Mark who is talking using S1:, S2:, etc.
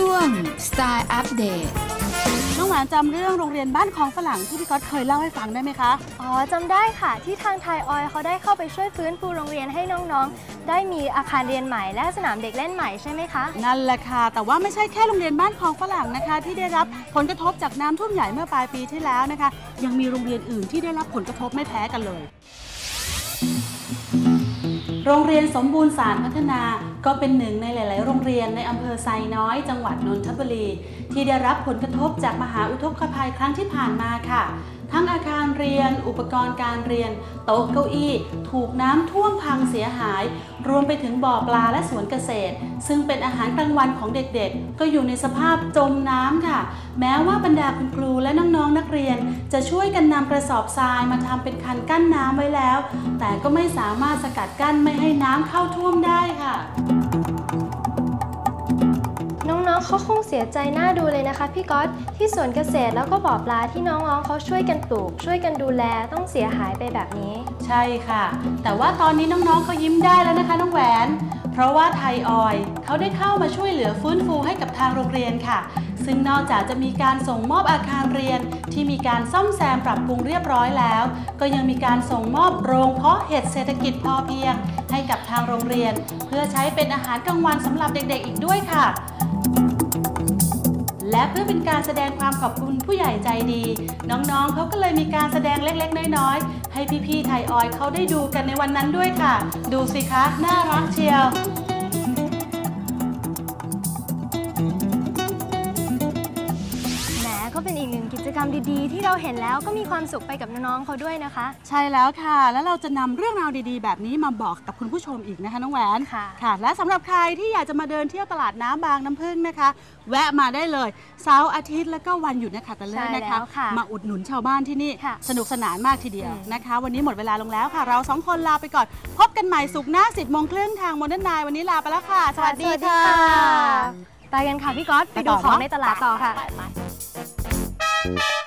S1: ง Style Update
S2: น้องหวานจำเรื่องโรงเรียนบ้านของฝรั่งที่พี่ก๊อตเคยเล่าให้ฟังได้ไหมคะ
S3: อ๋อจำได้ค่ะ ที่ทางไทยออยล์เขาได้เข้าไปช่วยฟื้นฟูโรงเรียนให้น้องๆ ได้มีอาคารเรียนใหม่และสนามเด็กเล่นใหม่ใช่ไหมคะ
S2: นั่นแหละค่ะ แต่ว่าไม่ใช่แค่โรงเรียนบ้านของฝรั่งนะคะ ที่ได้รับผลกระทบจากน้ำท่วมใหญ่เมื่อปลายปีที่แล้วนะคะ ยังมีโรงเรียนอื่นที่ได้รับผลกระทบไม่แพ้กันเลย โรงเรียนสมบูรณ์สารพัฒนาก็เป็นหนึ่งในหลาย ๆ โรงเรียนในอำเภอไซน้อย จังหวัดนนทบุรี ที่ได้รับผลกระทบจากมหาอุทกภัยครั้งที่ผ่านมาค่ะ ทั้งอาคารเรียน อุปกรณ์การเรียน โต๊ะเก้าอี้ ถูกน้ำท่วมพังเสียหาย รวมไปถึงบ่อปลาและสวนเกษตร ซึ่งเป็นอาหารกลางวันของเด็ก ๆ ก็อยู่ในสภาพจมน้ำค่ะ แม้ว่าบรรดาคุณครูและน้อง เรียนจะช่วยกันนำกระสอบทรายมาทำเป็นคันกั้นน้ำไว้แล้ว แต่ก็ไม่สามารถสกัดกั้นไม่ให้น้ำเข้าท่วมได้ค่ะ
S3: เขาคงเสียใจน้าดูเลยนะคะพี่ก๊อตที่สวนเกษตรแล้วก็บ่อปลาที่น้องๆเขาช่วยกันปลูก ช่วยกันดูแลต้องเสียหายไปแบบนี้
S2: ใช่ค่ะ แต่ว่าตอนนี้น้องๆเขายิ้มได้แล้วนะคะน้องแหวน เพราะว่าไทยออยล์เขาได้เข้ามาช่วยเหลือฟื้นฟูให้กับทางโรงเรียนค่ะ ซึ่งนอกจากจะมีการส่งมอบอาคารเรียน ที่มีการซ่อมแซมปรับปรุงเรียบร้อยแล้ว ก็ยังมีการส่งมอบโรงเพาะเห็ดเศรษฐกิจพอเพียง ให้กับทางโรงเรียน เพื่อใช้เป็นอาหารกลางวันสำหรับเด็กๆ อีกด้วยค่ะ และเพื่อเป็นการแสดงความขอบคุณผู้ใหญ่ใจดี น้องๆเขาก็เลยมีการแสดงเล็กๆ น้อยๆ ให้พี่ๆไทยออยเขาได้ดูกันในวันนั้นด้วยค่ะ ดูสิคะ น่ารักเชียว
S3: รรมดีๆ ที่เราเห็นแล้วก็มีความสุขไปกับน้องๆเขาด้วยนะคะ
S2: ใช่แล้วค่ะ แล้วเราจะนำเรื่องราวดีๆ แบบนี้มาบอกกับคุณผู้ชมอีกนะคะน้องแหวน
S3: ค่ะ
S2: ค่ะและสำหรับใครที่อยากจะมาเดินเที่ยวตลาดน้ำบางน้ำพึ่งนะคะ แวะมาได้เลยเสาร์อาทิตย์และก็วันหยุดนะคะตะเลิศนะคะ
S3: ใช่แล้วค่ะ
S2: มาอุดหนุนชาวบ้านที่นี่
S3: ค่ะ
S2: สนุกสนานมากทีเดียว
S3: อืม
S2: นะคะ วันนี้หมดเวลาลงแล้วค่ะ เราสองคนลาไปก่อน พบกันใหม่สุกร์หน้า 10โมงครึ่งทางโมเดิร์นไนวันนี้ลาไปแล้วค่ะ สวัสดีค่ะ
S3: ไปกันค่ะพี่ก๊อตไปดู
S2: ไปต่อ
S3: ของ
S2: เนอะ
S3: ในตลาดต่อค่ะ
S2: ไป Música